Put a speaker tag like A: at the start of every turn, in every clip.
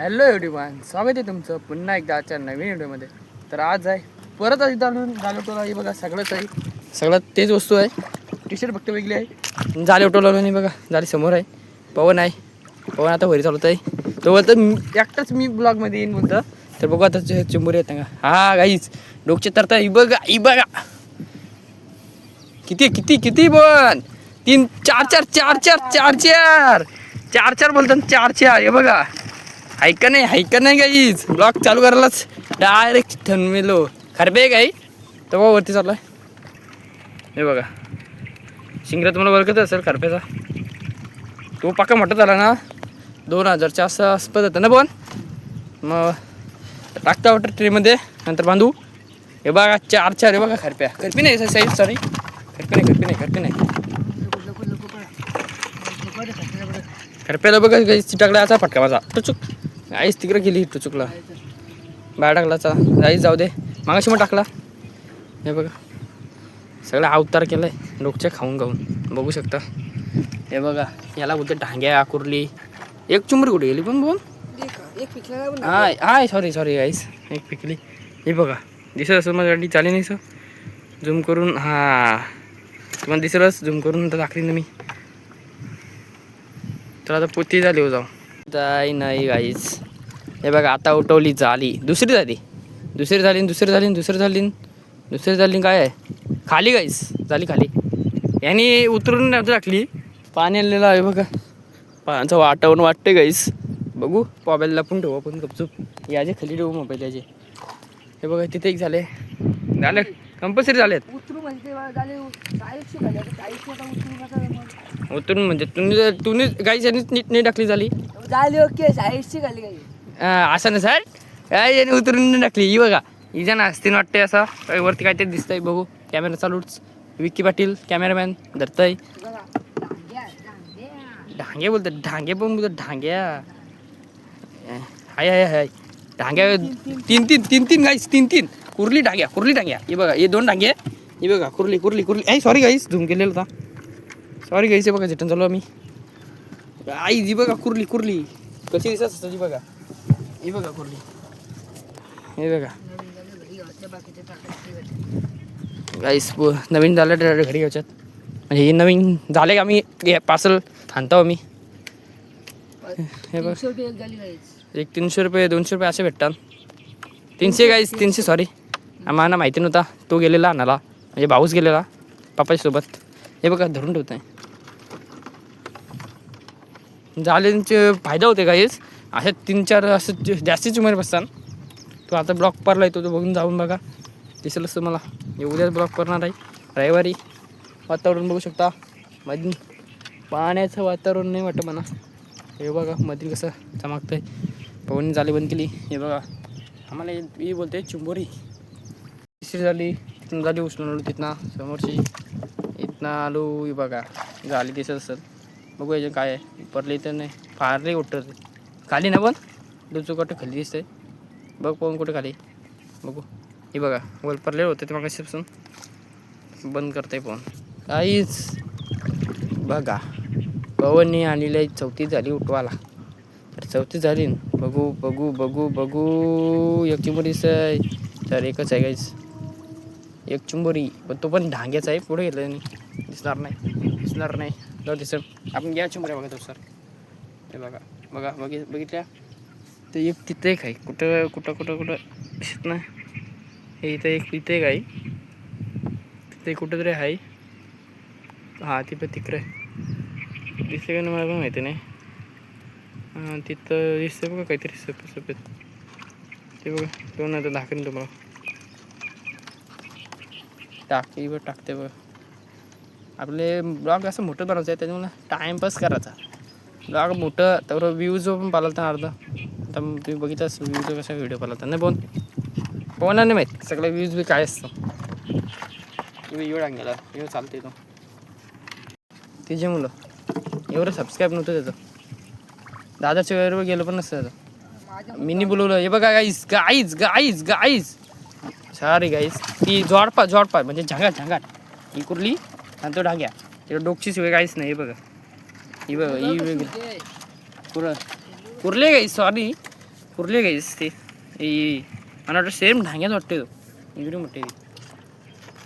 A: Hello एवढीवान स्वागत आहे तुमचं पुन्हा एकदा आजच्या नवीन व्हिडिओमध्ये. तर आज आहे परत आज घालून झालं टोला हे बघा सगळंच आहे सगळं तेच वस्तू आहे. टी शर्ट फक्त वेगळी आहे. झाले टोला नाही बघा झाले समोर आहे. पवन आहे. पवन आता वरी चालवत आहे तो बोलतो मी- एकटाच मी ब्लॉगमध्ये येईन बोलतं तर बघू आता चे- चिंबोरी येतं का? हा गाईच डोकचे तरता ही बघा इ बघा. किती किती किती पण? तीन चार चार चार चार चार चार. चार चार बोलतात चार चार हे बघा. ऐका नाही ऐका नाही गाईच ब्लॉक चालू करायलाच डायरेक्ट ठनमेलो खरबे गाई तेव्हा वरती चालला आहे हे बघा शिंगरा तुम्हाला ओळखत असेल खरपेचा तो पक्का मोठा झाला ना दोन हजारच्या असं आसपास होतं ना पण मग टाकता वाटतं ट्रेमध्ये नंतर बांधू हे बघा चार चार हे बघा खरप्या खरपी नाही साईज सॉरी खरपी नाही खरपी नाही खरपी नाही खरप्याला बघा काही चिटाकडे असा फटका माझा टुचूक आईच तिकडे गेली टुचुकला बाहेर टाकलाचा आईच जाऊ दे. मागाशी मग टाकला. हे बघा. सगळा अवतार केलाय. डोकच्या खाऊन खाऊन. बघू शकता. हे बघा. याला बोलते ढांग्या आकुरली एक चुंबरी कुठे गेली पण बोल.
B: एक
A: hi hi sorry sorry ice. एक पिकली. हे बघा. दिसत असं माझ्या गाडी चाली नाही सर झूम करून हा. तुम्हाला दिसलंच झूम करून तर दाखली ना मी. तर आता पोती झाली हो जाऊ. जाई नाही गाईस हे बघा आता उठवली झाली दुसरी झाली. दुसरी झाली दुसरी झाली दुसरी झाली. दुसरी झाली काय आहे? खाली गाईस झाली खाली. यांनी उतरून टाकली. पाणी आलेलं आहे बघा. पाण्याचं वाटावून वाटते गाईस. बघू मोबाईल लपून ठेवू आपण गपचूप. याचे खाली ठेवू मोबाईल याचे. हे बघा तिथे एक झाले. झाले. कंपल्सरी झालेत.
B: उतरू म्हणजे
A: उतरून म्हणजे तुम्ही तुम्ही गाईच्या नीट नाही टाकली झाली.
B: झाले ओके काही
A: अं, असं ना सर. काय याने उतरून नाही टाकली. ही बघा ही जण असतील वाटते असं काय वरती काहीतरी दिसतंय बघू. कॅमेरा चालूच. विक्की पाटील कॅमेरामॅन धरतंय.
B: बघा डांग्या डांग्या
A: ढांगे बोलतात ढांगे पण बोलतात ढांग्या अं, हाय हाय हाय. ढांग्या तीन तीन तीन. तीन गाईस तीन तीन कुर्ली ढांग्या कुर्ली ढांग्या हे बघा हे दोन ढांगे हे बघा कुर्ली कुर्ली कुर्ली. आई सॉरी गाईस झूम केलेलं होता. सॉरी गाईस हे बघा रिटर्न चालू आम्ही आई जी बघा कुर्ली कुर्ली. कशी दिसत असतं जी बघा. ही बघा कुर्ली. हे बघा. गाईस नवीन झालं घरी घ्यायच्यात म्हणजे हे नवीन झाले का आम्ही पार्सल आणतो आम्ही हे बघ.
B: एक झाली गाईच
A: एक तीनशे रुपये दोनशे रुपये असे भेटतात. तीनशे गाईस तीनशे सॉरी आम्हाला माहिती नव्हता. तो गेलेला आणाला म्हणजे भाऊच गेलेला. पापाच्या सोबत. हे बघा धरून ठेवत आहे म्हणजे झाल्यांचे फायदा होते काहीच असे तीन चार असं जास्तीच उमेर बसतात. तो आता ब्लॉक परला येतो तो बघून जाऊन बघा. दिसलंच तुम्हाला हे उद्याच ब्लॉक करणार आहे. रविवारी वातावरण बघू शकता. मधून पाण्याचं वातावरण नाही वाटतं मला. हे बघा मधील कसं चमकतं आहे पवनी जाली बंद केली. हे बघा. आम्हाला हे- ही बोलते चिंबोरी. तिसरी झाली. तिथून झाली उचलून आलो तिथनं. समोरची. इथनं आलो बघा. झाली दिसत असेल. बघू याच्यात काय आहे. परले तर नाही. फार नाही उठत खाली ना पण? दुचू कुठं खाली दिसतंय. बघ पाहून कुठं खाली. बघू. हे बघा वलपरले होते ते मग पासून बंद करताय फोन. काहीच. बघा. पवनने आणलेली चौथी झाली उठवाला तर चौथी झाली ना. बघू बघू बघू बघू. एक चिंबोरी आहे तर एकच आहे गाईच एक चिंबोरी. पण तो पण ढांग्याचा आहे. पुढे गेलं नाही. दिसणार नाही. दिसणार नाही. जाऊ दिसत आपण या चिमऱ्या बघत आहोत सर हे बघा बघा बघित बघितल्या? ते एक तिथं एक आहे. कुठं कुठं कुठं कुठं? दिसत नाही. हे इथं एक तिथे एक आहे. तिथे कुठं तरी आहे. हां ती पण तिकडे. दिसते का नाही मला पण माहिती नाही. तिथं दिसतं बघा काहीतरी सफेद सफेद. ते बघा दोन आता दाखवेन तुम्हाला. टाकी बघ टाकते बघा. आपले ब्लॉग असं मोठं बनवायचं आहे त्याच्यामुळे टाईमपास करायचा. ब्लॉग मोठं तर व्ह्यूज पण पालवता अर्धा. आता तुम्ही बघितलंच व्ह्यूज कसा व्हिडिओ पालवता नाही बोन पोहणार नाही माहीत सगळे व्ह्यूज बी काय असतं. येऊ गेला येऊ चालते तो. तिचे मुलं. एवढं सबस्क्राईब नव्हतं त्याचं. दादाच्या वेळेवर गेलं पण नसतं त्याचं. मिनी बोलवलं हे बघा guys guys guys guys sorry guys ती जोडपा जोडपा म्हणजे झंगाट झंगाट. ही कुर्ली. आणि तो ढाग्या. तिला डोकची शिवाय काहीच नाही हे बघा. ही बघा ही वेगळी.
B: ते
A: कुर. कुर्ले गाईस सॉरी कुरले गाईस ते. मला वाटतं सेम ढांग्यात वाटते तो. एवढी मोठी.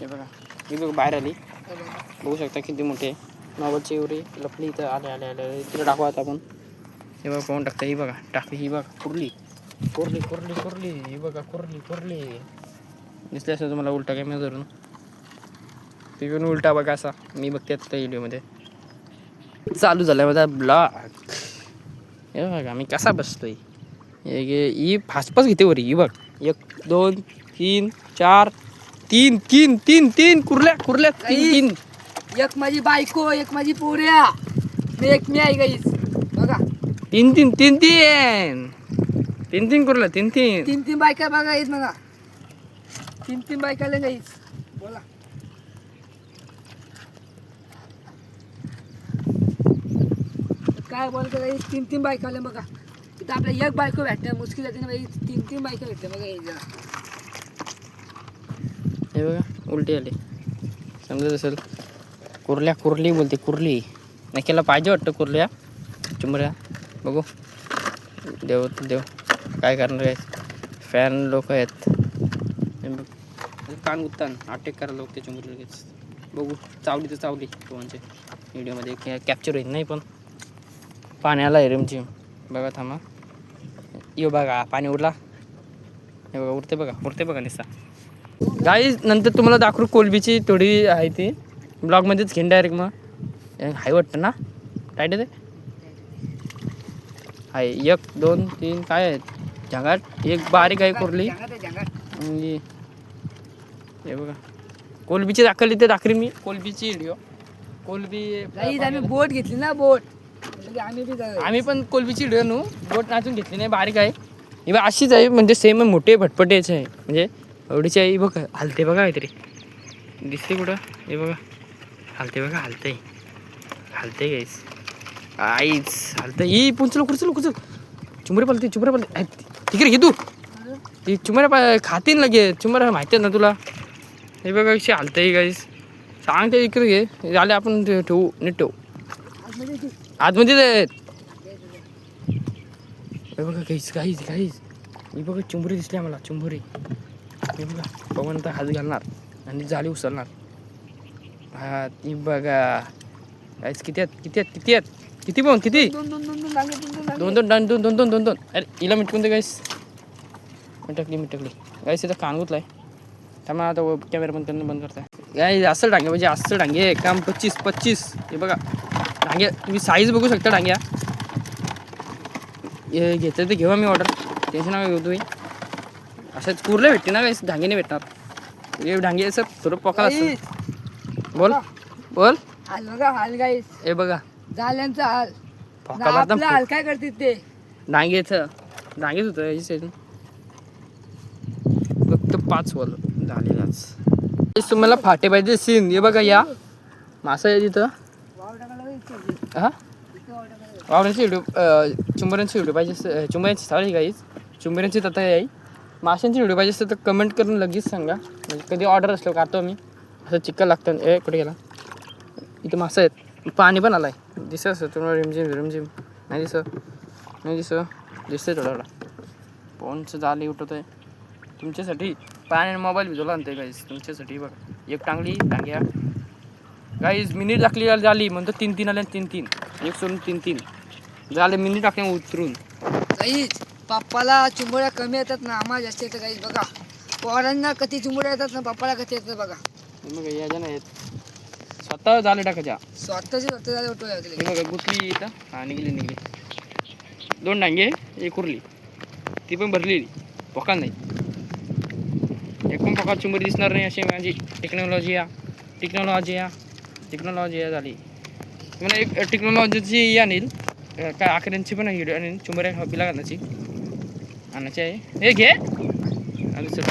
A: हे बघा. ही बघ बाहेर आली.
B: बघा.
A: शकता किती मोठी आहे. नॉबलची एवढी लपली इथं. आले आले आले तिला दाखवा आता आपण. हे बघा पाहून टाकता ही बघा. टाकली ही बघा. कुरली. कुरली कुरली कुरली. ही बघा कुरली कुरली. दिसले असं तुम्हाला उलटा कॅमेरा धरून. ते पण उलटा बघा असा. मी बघते त्या व्हिडिओमध्ये. चालू झाला माझा ब्लॉग. हे बघा मी कसा बसतोय. हे ही फासपास घेते वरी ही बघ. एक दोन तीन चार तीन तीन तीन तीन कुर्ल्या कुर्ल्या तीन तीन.
B: एक माझी बायको एक माझी पोऱ्या मी एक मी आहे गाईस. बघा.
A: तीन तीन तीन तीन. तीन तीन कुर्ल्या तीन तीन.
B: तीन तीन बायका बघा गाईस बघा. तीन तीन बायकाला गाईस. बोला. काय बोलतो गाईस तीन तीन आल्या बघा. इथं आपल्या एक बायको भेटते. मुश्किल जाते ना बाई तीन तीन बायका भेटते बघा हे जरा.
A: हे बघा उलटी आली. समजत असेल? कुर्ल्या कुर्ली बोलते कुर्ली. नक्कीला पाहिजे वाटतं कुर्ल्या? चुमऱ्या. बघू. देव देव. काय करणार आहेत? फॅन लोक आहेत. कान उत्तान अटॅक करा लोक ते चुमरी लगेच. बघू. चावली तर चावली. दोनचे व्हिडिओमध्ये कॅप्चर होईल. नाही पण. पाण्याला आहे रिमझिम बघा थांबा. यो बघा पाणी उरला. हे बघा उरते बघा उरते बघा निसा. गाई नंतर तुम्हाला दाखवू कोलबीची थोडी आहे ती. ब्लॉगमध्येच घेईन डायरेक्ट मग. हाय वाटतं ना? टाईट आहे ते? आहे एक दोन तीन काय आहेत? झंगाट एक बारीक आहे कोरली. म्हणजे हे बघा. कोलबीची दाखवली ते दाखरी मी. कोलबीची व्हिडिओ कोलबी
B: आम्ही बोट घेतली ना बोट. आम्ही
A: पण कोलबीची नू बोट नाचून घेतली नाही बारीक आहे. ही बघ अशीच आहे म्हणजे सेम मोठे भटपटेच आहे. म्हणजे एवढीची आहे बघ हलते बघा काहीतरी. दिसते कुठं? हे बघा. हलते बघा हलते. हलते गाईस आईच हलते. ही पुंचल कुचल कुचल चुमरे पलते चुमरे पलते. तिकडे घे तू. ती चुमऱ्या पा खातीन लगे चुमऱ्या माहिती आहे ना तुला? हे बघा कशी हलते गाईस सांगते इकडे घे. झाले आपण ठेवू नीट ठेवू. आतमध्येच आहेत बघा काहीच काहीच काहीच मी बघा चुंबुरी दिसली आम्हाला चुंबुरी. मी बघा पवन तर हात घालणार आणि जाळी उचलणार. हा ती बघा. काहीच किती आहेत? किती आहेत? किती आहेत? किती पण किती?
B: दोन दोन दोन दोन दोन दोन
A: दोन दोन अरे इला मिटकून दे गाईस मिटकली मिटकली. गाईस इथं कांगूतला आहे त्यामुळे आता कॅमेरा बंद करणं बंद करताय. गाय असं डांगे म्हणजे असं डांगे. काम पच्चीस पच्चीस. हे बघा. डांगे तुम्ही साईज बघू शकता डांग्या. हे घेतं ते घेऊ मी ऑर्डर टेन्शन नका घेऊ तुम्ही. असंच कुर्ले भेटते ना गाईस डांगे नाही भेटणार. हे डांगे असं थोडं पका असं
B: गाईस,
A: बोल. बोल.
B: हाल बघा हाल गाईस
A: हे बघा.
B: झाल्यांचा हाल.
A: पका भरता
B: आपला हाल काय करते ते?
A: डांगेचं. डांगेच होतं याची साईड फक्त पाच वॉल झालेलाच. तुम्हाला फाटे पाहिजे सीन हे बघा या. मासा आहे तिथं
B: वाव टाकायला गाईस इथं.
A: हां
B: इथं
A: व्हिडिओ चुंबऱ्यांची व्हिडिओ पाहिजे असेल- चुंबऱ्यांची सॉरी गाईज चुंबऱ्यांची तथा आहे. माशांची व्हिडिओ पाहिजे असतं तर कमेंट करून लगेच सांगा. म्हणजे कधी ऑर्डर असलो काढतो मी असं चिकन लागतं. ए कुठे गेला? इथं मासा आहेत. पाणी पण आलं आहे दिसत असं तुम्हाला रिमझिम रिमझिम. नाही दिसं नाही दिसं दिसतंय थोडा थोडा. फोनचं जाले उठवत आहे तुमच्यासाठी पाणी मोबाईल भिजवला आणते काहीच तुमच्यासाठी बघा. एक टांगली टांग्या. गाईज मिनिट टाकली झाली. म्हणतो तीन तीन आले तीन तीन. एक सोडून तीन तीन. झाले मिनिट टाकले उतरून.
B: गाईस पप्पाला चिंबोऱ्या कमी येतात ना आम्हाला जास्त येतं गाईस बघा. पोरांना कधी चिंबोऱ्या येतात ना पप्पाला कधी येतं बघा.
A: हे बघा या जण आहेत स्वतः झाले टाकायच्या.
B: स्वतःची स्वतः झाले उठवले
A: हे बघा गुतली इथं. हा निघली निघली. दोन डांगे एक उरली. ती पण भरलेली. पोका नाही. एक पण पोका चुंबरी दिसणार नाही अशी माझी. टेक्नॉलॉजी या. टेक्नॉलॉजी या. टेक्नॉलॉजी या झाली. तुम्हाला एक टेक्नॉलॉजीची ही आणील. काय आकड्यांची पण व्हिडिओ आणील. चुंबऱ्या हॉबीला घालायची आणायची आहे. हे घे. आणि चल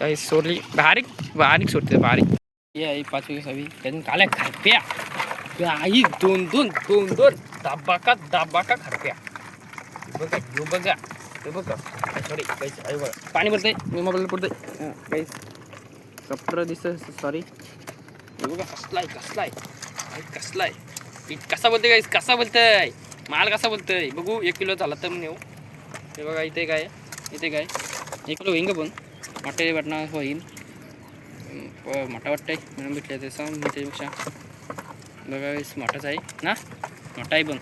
A: काही सोडली. बारीक बारीक सोडते बारीक. हे आहे पाचवी सहावी. त्यातून काल्या खारप्या. आई दोन दोन दोन दोन. दाबाका दाबाका खारप्या. बघा घेऊ बघा. हे बघा. सॉरी काहीच आहे बघा. पाणी भरतंय. मी मोबाईल पडतंय काही. काहीच कपडं दिसत सॉरी हे बघा कसलाय कसलाय कसलाय हे कसा बोलतोय काय कसा बोलतोय? माल कसा बोलतोय? बघू एक किलो झाला तर नेऊ. हे बघा इथे काय इथे काय एक किलो होईन का पण? मटे वाटणार होईन. मोठा वाटतंय म्हणून भेटले तसं मी त्याच्यापेक्षा. बघा मोठाच आहे. ना? मोठा आहे पण.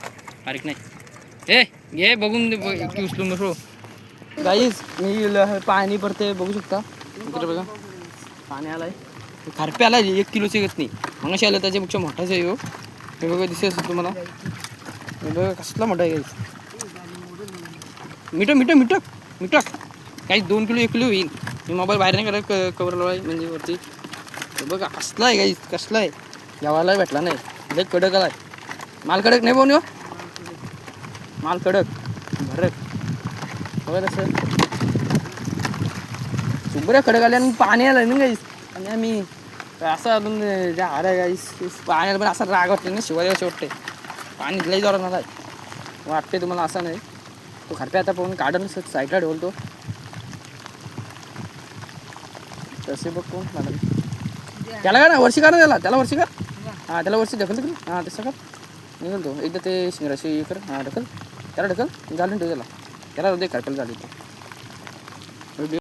A: बारीक नाही. हे घे बघून दे, उचलून बसो गाईस मी पाणी पडते बघू शकता? इकडे बघा. पाणी आलाय. खारपे आलाय एक किलोचे येत नाही. मगाशी आलं त्याच्यापेक्षा मोठाच आहे हो. हे बघा दिसत असेल तुम्हाला? हे बघा कसला मोठा आहे गाईस मिठं मिठं मिठं मिठं. काही दोन किलो एक किलो होईल. मी मोबाईल बाहेर नाही करत कवर लावाय म्हणजे वरती. बघा कसला आहे काही कसला आहे? जेवायला भेटला नाही. लय कडक आलाय. माल कडक नाही पाहून हो? माल कडक. भरक. बघा तसं. सुबऱ्या कडक आल्या आणि पाणी आलं ना गाईस आणि आम्ही असं अजून ज्या हार पाण्याला पण असा राग वाटते ना शिवाय वाटते पाणी लई जोरात आलाय वाटते तुम्हाला असं नाही तो खरप्या आता पाहून काढून साईडला ठेवतो तसे बघ कोण त्याला का ना वर्षी का ना त्याला त्याला वर्षी का हां त्याला वर्षी ढकल तिकडे हां तसं कर निघाल तो एकदा ते शिंगराशी कर हां ढकल त्याला ढकल घालून ठेव त्याला त्याला दे खरप्याला झाली